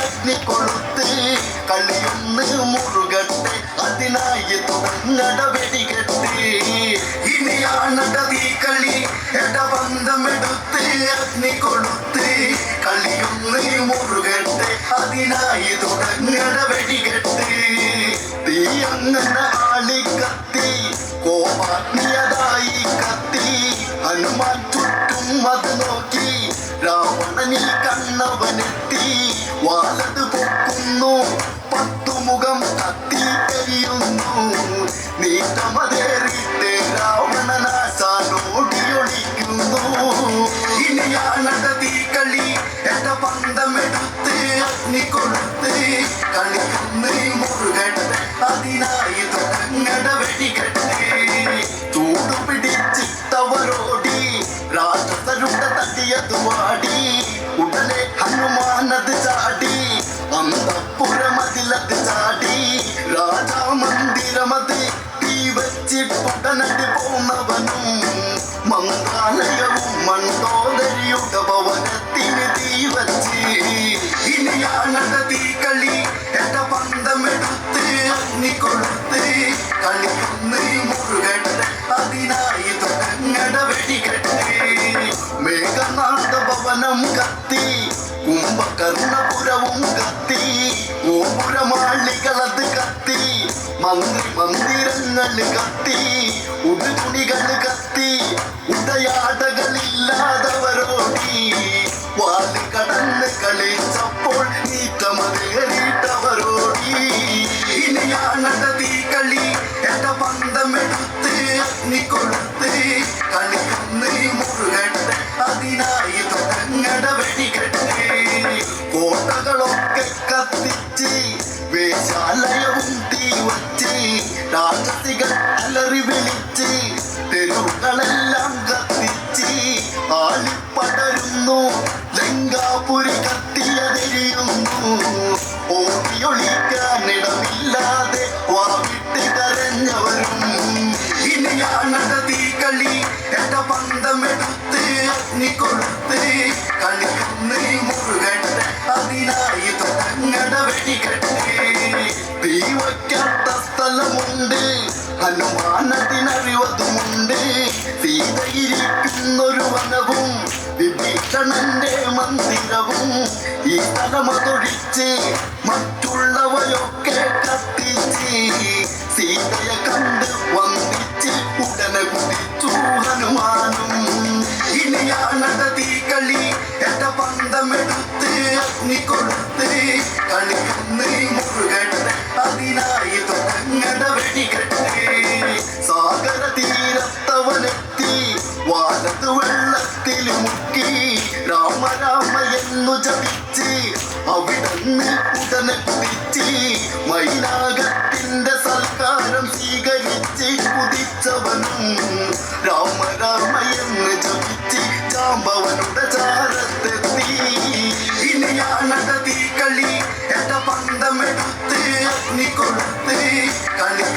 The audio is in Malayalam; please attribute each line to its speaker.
Speaker 1: അഗ്നി കൊളുത്ത് കളിയൊന്ന് മുറുകട്ടെ. അതിനായി തുടങ്ങട വെടികെട്ട് ഇനിയാണട തീ കളി. എടബന്ധമെടുത്ത് അഗ്നി കൊളുത്ത് കളിയൊന്ന് മുറുകട്ടെ. അതിനായി തുടങ്ങട വെടികെട്ട് തീ അങ്ങനെ ആളിക്കത്തി കോപാഗ്നിയതായി കത്തി. ഹനുമാൻ ചുറ്റും അത് നോക്കി രാവണനിൽ കണ്ണവനെത്തി വാലത് പൊക്കുന്നു പത്തുമുഖം കത്തി എരിയുന്നു നീട്ടമതേറിയിട്ട് രാവണനാശാനോടിയൊളിക്കുന്നു ഇനിയാണട തീ കളി എട പന്തമെടുത്ത് അഗ്നി കൊടുത്ത് കളിക്കുന്ന മുറുകട്ടെ അതിനായി തുടങ്ങട വെടികെട്ട്. ചൂടുപിടിച്ചിട്ടവരോടി രാക്ഷസരുടെ തട്ടിയത് വാടി ഉടനെ ഹനുമാനത് ചാടി അന്തപ്പുരമതിലത് ചാടി. രാജാമന്ദിരമതി തീ വെച്ചിട്ടുടനടി പോന്നവനും മന്ത്രാലയവും മണ്ടോദരിയുടെ ഭവനത്തിന് തീ വച്ച്. ഇനിയാണട തീ കളി എന്റെ പന്തമെടുത്ത് അഗ്നി കൊടുത്ത് കളിക്കുന്ന കത്തി. കുംഭകർണപുരവും കത്തി. ഗോപുരമാളികളത് കത്തി. മന്ത്രി മന്ദിരങ്ങൾ കത്തി. ഉടുതുണികൾ കത്തി. ഉടയാടകളില്ലാതവരോടി. വാൽ കടന്ന് കളിച്ചപ്പോൾ നീറ്റമതേറിയിട്ടവരോടി ഇനിയാണട തീ കളി എട പന്തമെടുത്ത് അഗ്നി കൊടുത്ത് കോട്ടകളൊക്കെ കത്തിച്ച് വേശാലയവും തീ വച്ച് രാക്ഷസികൾ അലറി വിളിച്ച് തെരുവുകളെല്ലാം കത്തിച്ച് ആളിപ്പടരുന്നു ലങ്കാപുരി കത്തിയതെരിയുന്നു. ഓടിയൊളിക്കാനിടമില്ലാതെ വാവിട്ട് കരഞ്ഞവരും. ഇനിയാണട തീ കളി എന്റെ പന്തമെടുത്ത് അഗ്നി കൊടുത്ത് സ്ഥലമുണ്ട് ഹനുമാനത്തിനറിവതുമുണ്ട്. സീതയിരിക്കുന്നൊരു വനവും വിഭീഷണന്റെ മന്ദിരവും ഈ സ്ഥലമതൊഴിച്ച് മറ്റുള്ളവയൊക്കെ കത്തിച്ച് സീതയെ കണ്ട് വന്നിച്ച് ഉടനെ കുതിച്ചു ഹനുമാനും. ഇനിയാണട തീ കളി എന്റെ പന്തമെടുത്ത് അഗ്നി കൊടുത്ത് കളിക്കുന്ന മുക്കി രാമ രാമ എന്നു ജപിച്ച് അവിടുന്ന് ഉടനെ കുതിച്ച് മൈനാകത്തിന്റെ സൽക്കാരം സ്വീകരിച്ച് കുതിച്ചവനും രാമ രാമ എന്ന് ജപിച്ച് ചാമ്പവനുടെ ചാരത്തെത്തി. ഇനിയാണട തീ കളി എന്റെ പന്തമെടുത്ത് അഗ്നി കൊടുത്ത് കളി